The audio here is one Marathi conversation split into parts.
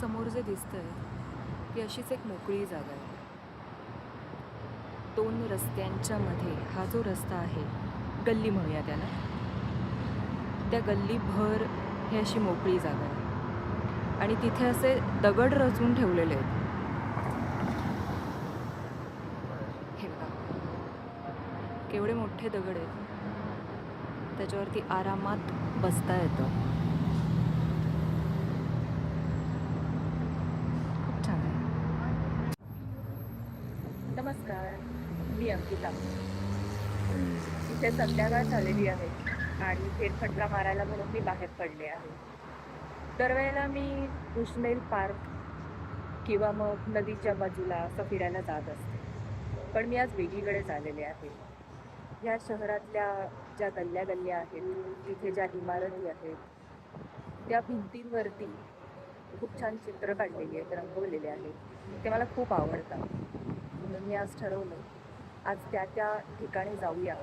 समोर जे दिसतंय ती अशीच एक मोकळी जागा आहे. दोन रस्त्यांच्या मध्ये हा जो रस्ता आहे गल्ली म्हणूया त्याला त्या गल्लीभर ही अशी मोकळी जागा आहे. आणि तिथे असे दगड रचून ठेवलेले आहेत. हे बघा. केवढे मोठे दगड आहेत. त्याच्यावरती आरामात बसता येतं खूप छान आहे नमस्कार मी अंकिता इथे संध्याकाळ झालेली आहे आणि फेरफटका मारायला म्हणून मी बाहेर पडले आहे. दरवेळेला मी उष्मेल पार्क किंवा मग नदीच्या बाजूला असं फिरायला जात असते. पण मी आज वेगळीकडे आलेले आहे. ह्या शहरातल्या ज्या गल्ल्या गल्ल्या आहेत तिथे ज्या इमारती आहेत त्या भिंतींवरती खूप छान चित्र काढलेली आहेत रंगवलेले आहेत. ते मला खूप आवडतात. म्हणून मी आज ठरवलं आज त्या त्या ठिकाणी जाऊया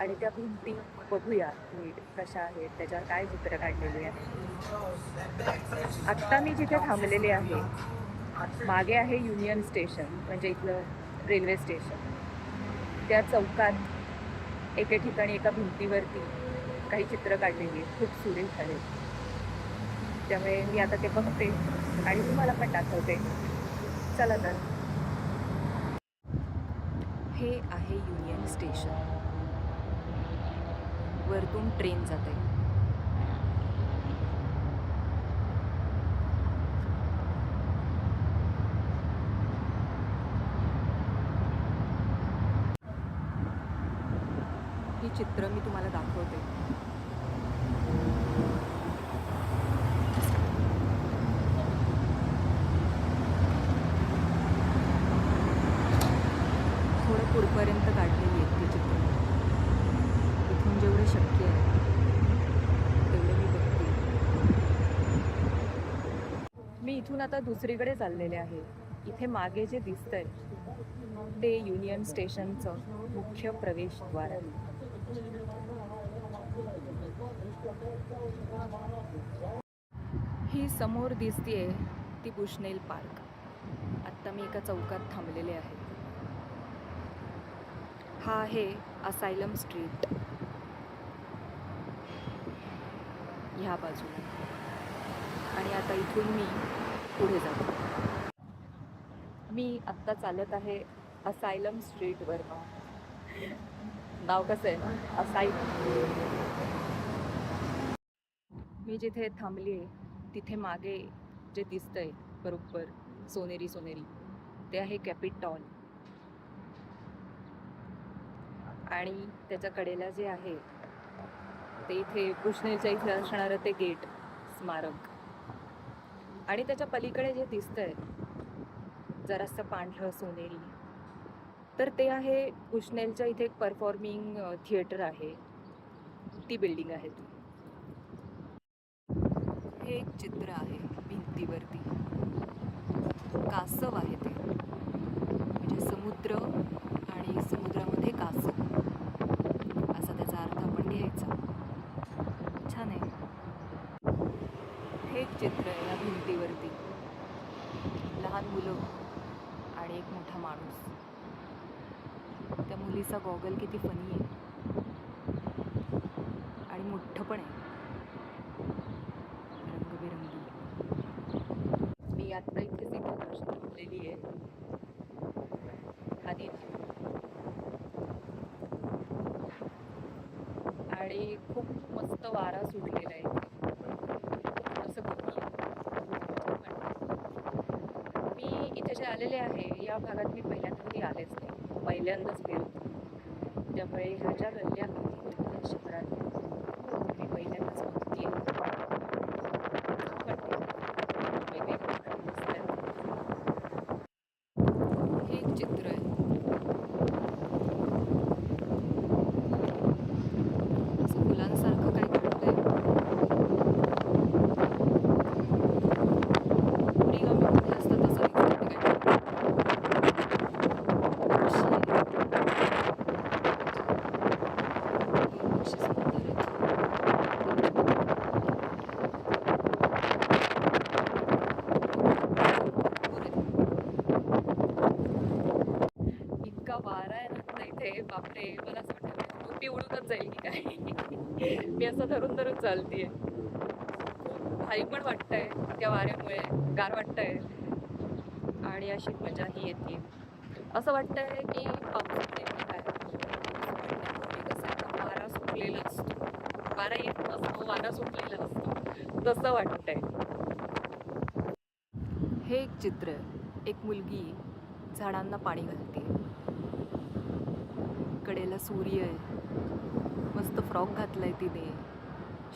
आणि त्या भिंती बघूया नीट कशा आहेत त्याच्यावर काय चित्र काढलेली आहे. आत्ता मी जिथे थांबलेले आहे मागे आहे युनियन स्टेशन म्हणजे इथलं रेल्वे स्टेशन त्या चौकात एके ठिकाणी एका भिंतीवरती काही चित्र काढलेली आहेत खूप सुरेख आहेत. त्यामुळे मी आता ते बघते आणि तुम्हाला पण दाखवते. चला तर. हे आहे युनियन स्टेशन? वरतून ट्रेन जाते. ही चित्र मी तुम्हाला दाखवते थोडं पुढपर्यंत काढलेली आहेत ती चित्र इथून जेवढे शक्य आहे. तेवढं मी बघते. मी इथून आता दुसरीकडे चाललेले आहे. इथे मागे जे दिसतंय ते युनियन स्टेशनचं मुख्य प्रवेशद्वार आहे. ही समोर दिसतीये ती बुशनेल पार्क आत्ता मी एका चौकात थांबलेले आहे. हा आहे असायलम स्ट्रीट ह्या बाजूला. आणि आता इथून मी पुढे जातो. मी आत्ता चालत आहे असायलम स्ट्रीटवर नाव कसं आहे? ना असायलम. मी जिथे थांबली आहे तिथे मागे जे दिसतंय बरोबर सोनेरी सोनेरी ते आहे कॅपिटॉल आणि त्याच्या कडेला जे आहे ते इथे कृष्णेच्या इथे असणारं ते गेट स्मारक. आणि त्याच्या पलीकडे जे दिसतंय जरासं पांढरं सोनेरी तर ते आहे कुशनेलच्या इथे एक परफॉर्मिंग थिएटर आहे. ती बिल्डिंग आहे. ती हे एक चित्र आहे भिंतीवरती. कासव आहे ते. म्हणजे समुद्र आणि समुद्रामध्ये कासव. असा त्याचा अर्थ आपण घ्यायचा छान आहे हे एक चित्र आहे या भिंतीवरती. लहान मुलं आणि एक मोठा माणूस. त्या मुलीचा गॉगल किती फनी आहे. आणि मोठं पण आहे रंगबिरंगी मी आत्ता इथेच इथे अशी थांबलेली आहे आधी आणि खूप मस्त वारा सुटलेला आहे असं बघूया मी इथे जे आलेले आहे या भागात मी पहिल्यांदा कधी आलेच नाही. पहिल्यांदाच फिरते त्यामुळे ह्या ज्या गल्ल्या आहेत शहरात मी पहिल्यांदाच बघते हे एक चित्र आहे असं फुलांसारखं काय घडतंय ओरिगामीमध्ये असतं तसं दिसतं ते काय पक्षी आहे. हे पक्षी सुंदर आहेत. वारा आहे ना इथे बापरे मला असं वाटतं टोपी म्हणजे उडूनच जाईल की काय मी असं धरून धरून चालतीये. खूप भारी पण वाटतंय त्या वाऱ्यामुळे गार वाटतंय. आणि अशी मजाही येते. असं वाटतंय की पावसामध्ये काय कसं वारा सुटलेला असतो. वारा येत नसतो वारा सुटलेला असतो. तसं वाटतंय. हे एक चित्र आहे. एक मुलगी झाडांना पाणी घालते. कडेला सूर्य आहे. मस्त फ्रॉक घातलाय तिने.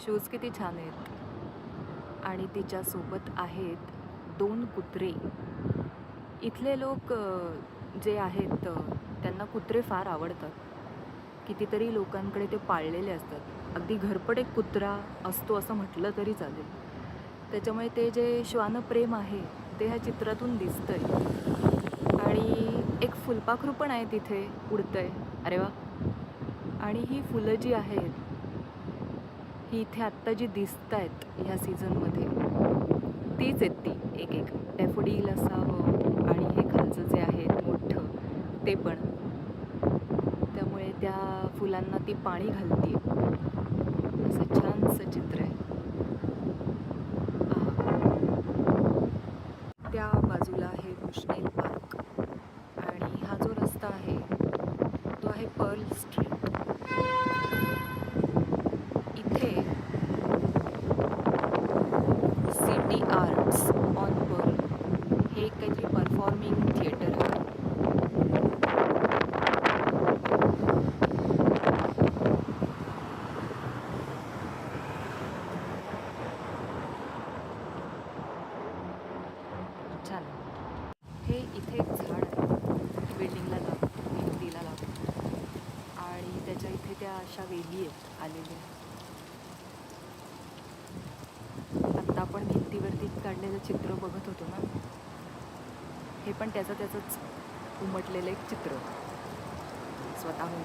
शूज किती छान आहेत. आणि तिच्यासोबत आहेत दोन कुत्रे. इथले लोक जे आहेत त्यांना कुत्रे फार आवडतात. कितीतरी लोकांकडे ते पाळलेले असतात. अगदी घरपट एक कुत्रा असतो असं म्हटलं तरी चालेल. त्याच्यामुळे ते जे श्वानप्रेम आहे ते ह्या चित्रातून दिसतंय. आणि एक फुलपाखरू पण आहे तिथे उडतंय. अरे वा. आणि ही फुलं जी आहेत ही इथे आत्ता जी दिसत आहेत ह्या सीझनमध्ये तीच आहेत ती. एक एक. डॅफोडील असावं आणि हे खालचं जे आहे मोठं ते पण. त्यामुळे त्या फुलांना ती पाणी घालते असं छानसं चित्र आहे. त्या बाजूला आहे बुशनेल पार्क आणि हा जो रस्ता आहे तो आहे पर्ल स्ट्रीट इथे सिटी आर्ट्स ऑन पर्ल हे परफॉर्मिंग थिएटर आहे छान हे इथे एक झाड आहे. बिल्डिंगला लागून भिंतीला लागून आणि त्याच्या इथे त्या अशा वेली आहेत आलेल्या. आत्ता आपण भिंतीवरती काढलेलं चित्र बघत होतो ना? हे पण त्याचं त्याचंच उमटलेलं एक चित्र. स्वतःहून.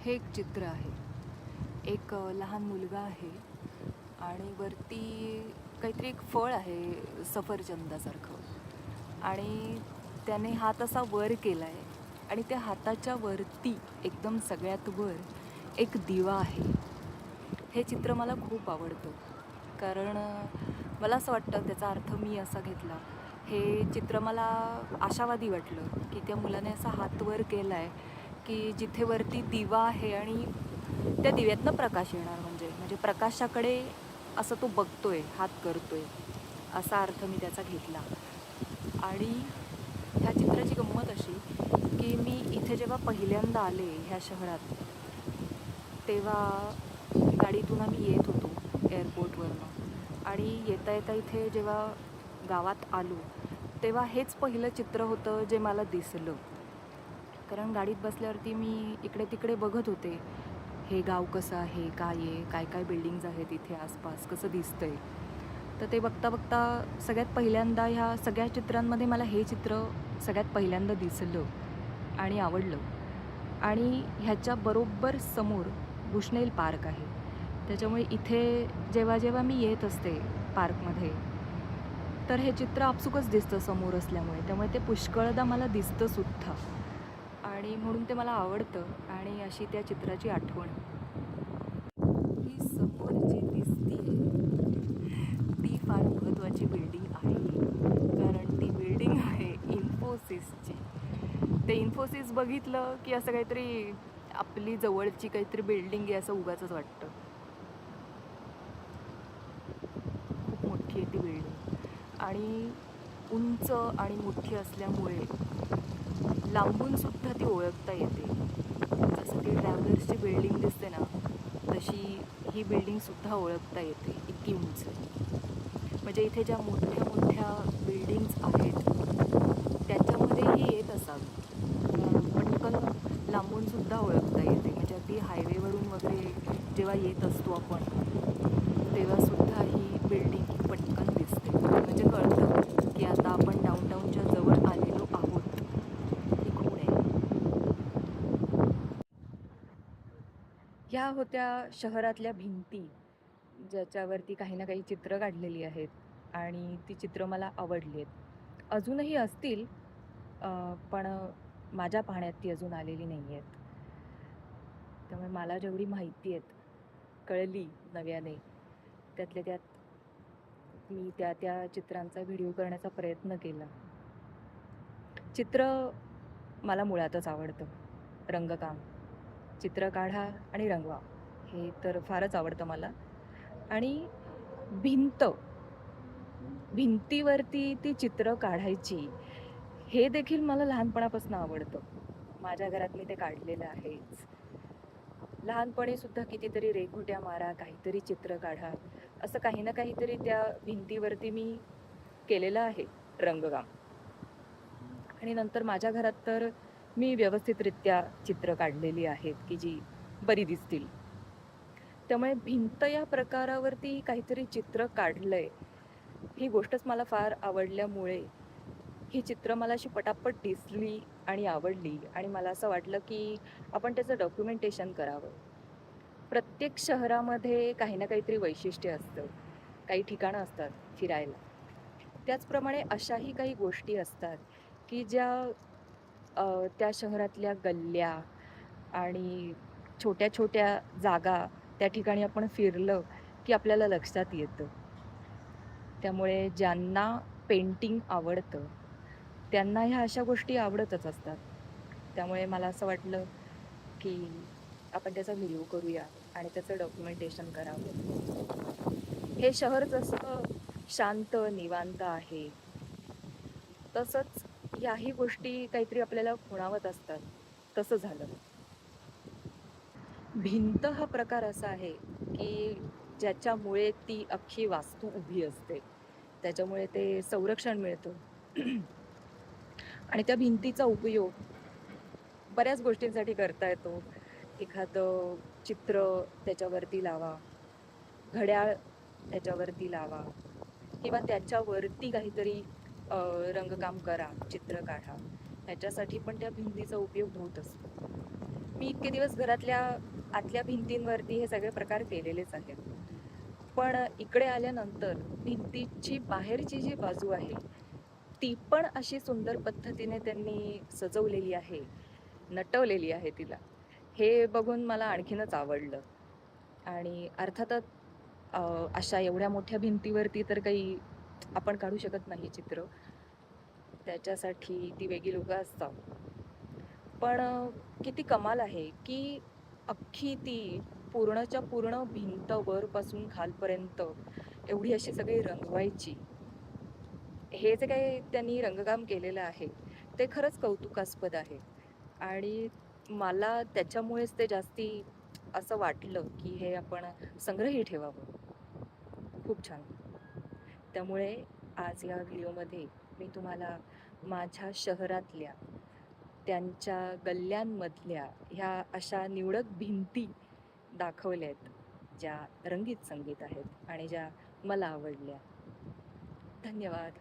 हे एक चित्र आहे. एक लहान मुलगा आहे आणि वरती काहीतरी एक फळ आहे सफरचंदासारखं. आणि त्याने हात असा वर केला आहे आणि त्या हाताच्या वरती एकदम सगळ्यात वर एक दिवा आहे. हे चित्र मला खूप आवडतं. कारण मला असं वाटतं त्याचा अर्थ मी असा घेतला. हे चित्र मला आशावादी वाटलं की त्या मुलाने असा हात वर केला आहे की जिथे वरती दिवा आहे आणि त्या दिव्यातनं प्रकाश येणार म्हणजे म्हणजे प्रकाशाकडे असं तो बघतोय हात करतोय असा अर्थ मी त्याचा घेतला. आणि ह्या चित्राची गंमत अशी की मी इथे जेव्हा पहिल्यांदा आले ह्या शहरात तेव्हा गाडीतून आम्ही येत होतो एअरपोर्टवरनं आणि येता येता इथे जेव्हा गावात आलो तेव्हा हेच पहिलं चित्र होतं जे मला दिसलं. कारण गाडीत बसल्यावरती मी इकडे तिकडे बघत होते. हे गाव कसं आहे? काय आहे? काय काय बिल्डिंग्ज आहेत इथे आसपास? कसं दिसतंय? तर ते बघता बघता सगळ्यात पहिल्यांदा ह्या सगळ्या चित्रांमध्ये मला हे चित्र सगळ्यात पहिल्यांदा दिसलं आणि आवडलं. आणि ह्याच्या बरोबर समोर बुशनेल पार्क आहे. त्याच्यामुळे इथे जेव्हा जेव्हा मी येत असते पार्कमध्ये तर हे चित्र आपसुकच दिसतं समोर असल्यामुळे. त्यामुळे ते पुष्कळदा मला दिसतं सुद्धा. आणि म्हणून ते मला आवडतं आणि अशी त्या चित्राची आठवण. ही समोर जी दिसती ती फार महत्त्वाची बिल्डिंग आहे. कारण ती बिल्डिंग आहे इन्फोसिसची ते इन्फोसिस बघितलं की असं काहीतरी आपली जवळची काहीतरी बिल्डिंग आहे असं उगाच वाटतं खूप मोठी आहे ती बिल्डिंग आणि उंच आणि मोठी असल्यामुळे लांबून सुद्धा ती ओळखता येते. जसं ती ट्रॅव्हलर्सची बिल्डिंग दिसते ना तशी ही बिल्डिंग सुद्धा ओळखता येते इतकी उंच. म्हणजे इथे ज्या मोठ्या मोठ्या बिल्डिंग्स आहेत त्याच्यामध्ये ही येत असावी. पटकन लांबून सुद्धा ओळखता येते. म्हणजे अगदी हायवेवरून वगैरे जेव्हा येत असतो आपण तेव्हा सुद्धा ही बिल्डिंग पटकन दिसते म्हणजे कळतं की आता आपण डाऊनटाऊनच्या जवळ आलेलो आहोत ही खूण आहे ह्या होत्या शहरातल्या भिंती ज्याच्यावरती काही ना काही चित्र काढलेली आहेत आणि ती चित्र मला आवडली आहेत. अजूनही असतील पण माझ्या पाहण्यात ती अजून आलेली नाही आहेत. त्यामुळे मला जेवढी माहिती आहेत कळली नव्याने त्यातल्या त्यात मी त्या त्या चित्रांचा व्हिडिओ करण्याचा प्रयत्न केला. चित्र मला मुळातच आवडतं. रंगकाम. चित्र काढा आणि रंगवा. हे तर फारच आवडतं मला. आणि भिंत भिंतीवरती ती चित्र काढायची हे देखील मला लहानपणापासून आवडतं. माझ्या घरात मी ते काढलेलं आहेच. लहानपणी सुद्धा कितीतरी रेघोट्या मारा काहीतरी चित्र काढा. असं काही ना काहीतरी त्या भिंतीवरती मी केलेलं आहे रंगकाम. आणि नंतर माझ्या घरात तर मी व्यवस्थितरित्या चित्र काढलेली आहेत की जी बरी दिसतील. त्यामुळे भिंत या प्रकारावरती काहीतरी चित्र काढलं आहे ही गोष्टच मला फार आवडल्यामुळे ही चित्र मला अशी पटापट दिसली आणि आवडली आणि मला असं वाटलं की आपण त्याचं डॉक्युमेंटेशन करावं. प्रत्येक शहरामध्ये काही ना काहीतरी वैशिष्ट्य असतं काही ठिकाणं असतात फिरायला. त्याचप्रमाणे अशाही काही गोष्टी असतात की ज्या त्या शहरातल्या गल्ल्या आणि छोट्या छोट्या जागा त्या ठिकाणी आपण फिरलं की आपल्याला लक्षात येतं. त्यामुळे ज्यांना पेंटिंग आवडतं त्यांना ह्या अशा गोष्टी आवडतच असतात. त्यामुळे मला असं वाटलं की आपण त्याचा व्हिडिओ करूया आणि त्याचं डॉक्युमेंटेशन करावं. हे शहर जसं शांत निवांत आहे. तसंच याही गोष्टी काहीतरी आपल्याला खुणावत असतात. तसं झालं. भिंत हा प्रकार असा आहे की ज्याच्यामुळे ती अख्खी वास्तू उभी असते. त्याच्यामुळे ते संरक्षण मिळतं. आणि त्या भिंतीचा उपयोग बऱ्याच गोष्टींसाठी करता येतो. एखादं चित्र त्याच्यावरती लावा घड्याळ त्याच्यावरती लावा किंवा त्याच्यावरती काहीतरी रंगकाम करा चित्र काढा. ह्याच्यासाठी पण त्या भिंतीचा उपयोग होत असतो. मी इतके दिवस घरातल्या आतल्या भिंतींवरती हे सगळे प्रकार केलेलेच आहेत. पण इकडे आल्यानंतर भिंतीची बाहेरची जी बाजू आहे ती पण अशी सुंदर पद्धतीने त्यांनी सजवलेली आहे नटवलेली आहे तिला. हे बघून मला आणखीनच आवडलं. आणि अर्थातच अशा एवढ्या मोठ्या भिंतीवरती तर काही आपण काढू शकत नाही चित्र. त्याच्यासाठी ती वेगळी लोकं असतात. पण किती कमाल आहे की अख्खी ती पूर्णच्या पूर्ण भिंत वरपासून खालपर्यंत एवढी अशी सगळी रंगवायची. हे जे काही त्यांनी रंगकाम केलेलं आहे ते खरंच कौतुकास्पद आहे. आणि मला त्याच्यामुळेच ते जास्ती असं वाटलं की हे आपण संग्रही ठेवावं. खूप छान. त्यामुळे आज या व्हिडिओमध्ये मी तुम्हाला माझ्या शहरातल्या त्यांच्या गल्ल्यांमधल्या ह्या अशा निवडक भिंती दाखवल्या आहेत ज्या रंगीत संगीत आहेत आणि ज्या मला आवडल्या. धन्यवाद.